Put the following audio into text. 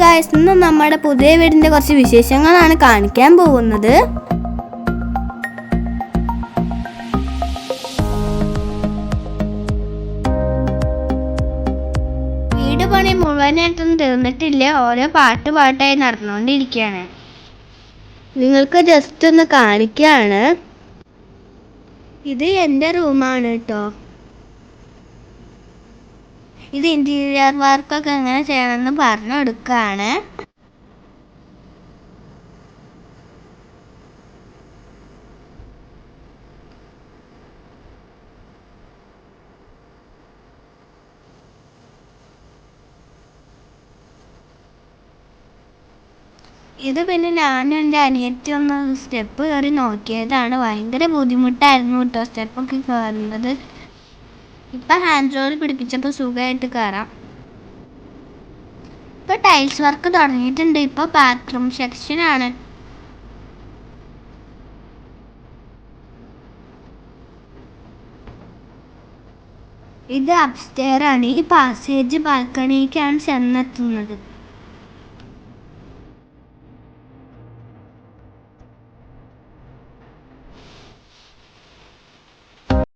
Guys ഇന്ന് നമ്മുടെ പുതിയ വീടിന്റെ കുറച്ച് വിശേഷങ്ങളാണ് കാണിക്കാൻ പോകുന്നത്. വീട് പണി മുഴുവനായിട്ടൊന്നും തീർന്നിട്ടില്ല ഓരോ പാട്ട് പാട്ടായി നടന്നുകൊണ്ടിരിക്കുകയാണ്. നിങ്ങൾക്ക് ജസ്റ്റ് ഒന്ന് കാണിക്കുകയാണ് ഇത് എന്റെ റൂമാണ് കേട്ടോ ഇത് ഇന്റീരിയർ വർക്കൊക്കെ എങ്ങനെ ചെയ്യണമെന്ന് പറഞ്ഞു കൊടുക്കുകയാണ് ഇത് പിന്നെ ഞാനും എന്റെ അനിയറ്റി ഒന്ന് സ്റ്റെപ്പ് കയറി നോക്കിയതാണ്. ഭയങ്കര ബുദ്ധിമുട്ടായിരുന്നു കേട്ടോ സ്റ്റെപ്പൊക്കെ കയറുന്നത്. ഇപ്പം ഹാൻഡ് റോൾ പിടിപ്പിച്ചപ്പോൾ സുഖമായിട്ട് കയറാം. ഇപ്പം ടൈൽസ് വർക്ക് തുടങ്ങിയിട്ടുണ്ട്. ഇപ്പോൾ ബാത്റൂം സെക്ഷനാണ് ഇത് അപ്സ്റ്റെയർ ആണ്. ഈ പാസേജ് ബാൽക്കണിക്കാണ് ചെന്നെത്തുന്നത്.